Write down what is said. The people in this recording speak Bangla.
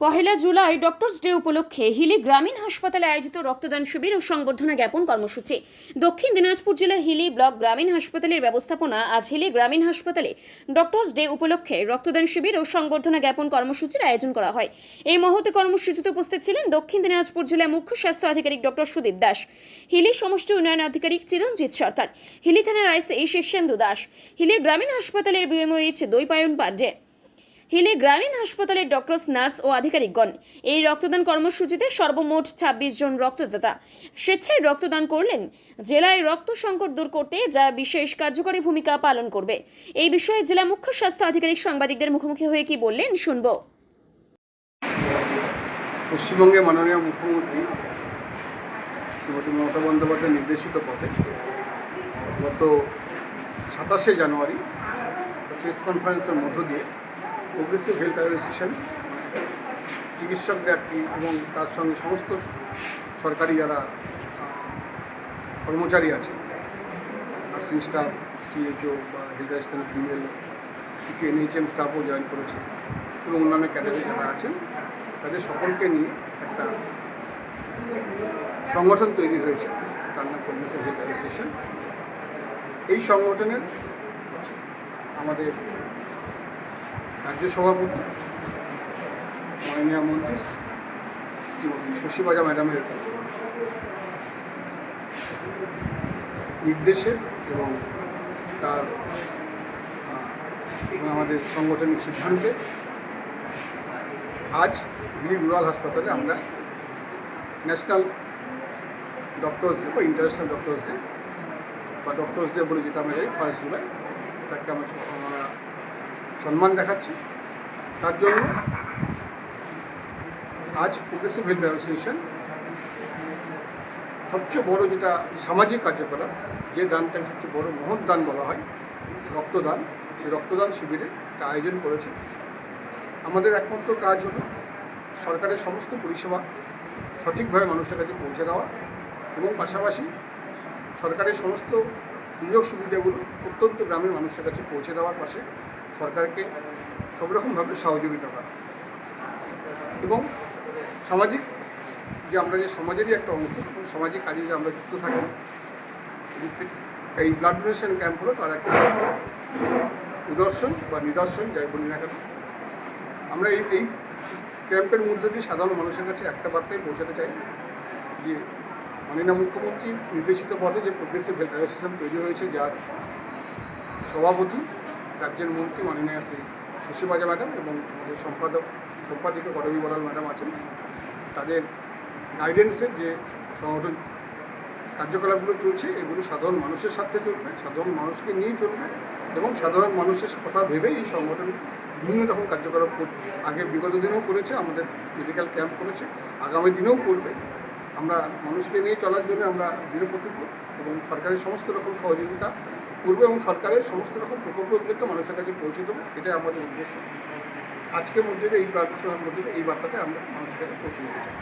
পহেলা জুলাই ডক্টরস ডে উপলক্ষে হিলি গ্রামীণ হাসপাতালে আয়োজিত রক্তদান শিবির ও সংবর্ধনা জ্ঞাপন কর্মসূচি। দক্ষিণ দিনাজপুর জেলার হিলি ব্লক গ্রামীণ হাসপাতালের ব্যবস্থাপনা আজ হিলি গ্রামীণ হাসপাতালে ডক্টরস ডে উপলক্ষে রক্তদান শিবির ও সংবর্ধনা জ্ঞাপন কর্মসূচির আয়োজন করা হয়। এই মহতে কর্মসূচিতে উপস্থিত ছিলেন দক্ষিণ দিনাজপুর জেলার মুখ্য স্বাস্থ্য আধিকারিক ডক্টর সুদীপ দাস। হিলি সমষ্টি উন্নয়ন আধিকারিক চিরঞ্জিত সরকার। হিলি থানার আইসি শিষ্যেন্দু দাস। হিলি গ্রামীণ হাসপাতালের বিএমওইচ দৈপায়ন পাণ্ডে। হিলি গ্রামীণ হাসপাতালের ডক্টরস নার্স ও আধিকারিকগণ এই রক্তদান কর্মসূচিতে সর্বমোট ছাব্বিশ জন রক্তদাতা স্বেচ্ছায় রক্তদান করলেন। জেলায় রক্ত সংকট দূর করতে যা বিশেষ কার্যকরী ভূমিকা পালন করবে। এই বিষয়ে জেলা মুখ্য স্বাস্থ্য আধিকারিক সাংবাদিকদের মুখোমুখি হয়ে কি বললেন শুনব। পশ্চিমবঙ্গের মাননীয় মুখ্যমন্ত্রী শ্রীমতী মমতা বন্দ্যোপাধ্যায় নির্দেশিত পথে গত সাতাশে জানুয়ারি প্রেস কনফারেন্সের মধ্য দিয়ে প্রোগ্রেসিভ হেলথ অ্যাসোসিয়েশন চিকিৎসকদের একটি এবং তার সঙ্গে সমস্ত সরকারি যারা কর্মচারী আছে নার্সিং স্টাফ সিএচও বা হেলথ অ্যাসিস্ট্যান্ট ফিমেল কিছু এনএইচএম স্টাফও জয়েন করেছে এবং অন্যান্য ক্যাটাগরি যারা আছেন, তাদের সকলকে নিয়ে একটা সংগঠন তৈরি হয়েছে, তার নাম প্রগ্রেসিভ হেলথ অ্যাসোসিয়েশন এই সংগঠনের আমাদের রাজ্য সভাপতি মাননীয় মন্ত্রী শ্রীমতী শশীবাজা ম্যাডামের নির্দেশে এবং তার আমাদের সাংগঠনিক সিদ্ধান্তে আজ হিলি রুরাল হাসপাতালে আমরা ন্যাশনাল ডক্টরস ডে বা ইন্টারন্যাশনাল ডক্টরস ডে বা ডক্টরস ডে বলে যেটা আমরা যাই ফার্স্ট জুলাই, তাকে আমরা আমরা সম্মান দেখাচ্ছি। তার জন্য আজ প্রোগ্রেসিভ হেলথ অ্যাসোসিয়েশন সবচেয়ে বড় যেটা সামাজিক কার্যকলাপ, যে দানটাকে সবচেয়ে বড় মহৎ দান বলা হয়, রক্তদান। সেই রক্তদান শিবিরে একটা আয়োজন করেছে। আমাদের একমাত্র কাজ হলো সরকারের সমস্ত পরিষেবা সঠিকভাবে মানুষের কাছে পৌঁছে দেওয়া এবং পাশাপাশি সরকারের সমস্ত সুযোগ সুবিধাগুলো প্রত্যন্ত গ্রামের মানুষের কাছে পৌঁছে দেওয়ার পাশে সরকারকে সব রকমভাবে সহযোগিতা করা। এবং সামাজিক যে আমরা যে সমাজেরই একটা অংশ, সামাজিক কাজে যে আমরা যুক্ত থাকি এই ব্লাড ডোনেশন ক্যাম্প হলো তার একটা উদর্শন বা নিদর্শন, যাই বলি না কেন। আমরা এই এই ক্যাম্পের মধ্যে দিয়ে সাধারণ মানুষের কাছে একটা বার্তাই পৌঁছাতে চাই যে মাননীয় মুখ্যমন্ত্রী নির্দেশিত পথে যে প্রোগ্রেসিভ হেলথ অ্যাসোসিয়েশন তৈরি হয়েছে, যার সভাপতি রাজ্যের মন্ত্রী মাননীয় শ্রী শশীবাজা ম্যাডাম এবং আমাদের সম্পাদক, সম্পাদিকা করবী বড়াল ম্যাডাম আছেন। তাদের গাইডেন্সের যে সংগঠন, কার্যকলাপগুলো চলছে, এগুলো সাধারণ মানুষের স্বার্থে চলবে, সাধারণ মানুষকে নিয়ে চলবে এবং সাধারণ মানুষের কথা ভেবেই এই সংগঠন বিভিন্ন রকম কার্যকলাপ কর- আগে বিগত দিনেও করেছে, আমাদের মেডিকেল ক্যাম্প করেছে, আগামী দিনেও করবে। আমরা মানুষকে নিয়ে চলার জন্য আমরা দৃঢ়প্রতিজ্ঞ এবং সরকারের সমস্ত রকম সহযোগিতা করব এবং সরকারের সমস্ত রকম প্রকল্পগুলোকে মানুষের কাছে পৌঁছে দেবো, এটাই আমাদের উদ্দেশ্য। আজকের মধ্যে এই প্রার্থনার মধ্যে এই বার্তাটা আমরা মানুষের কাছে পৌঁছে দিতে চাই।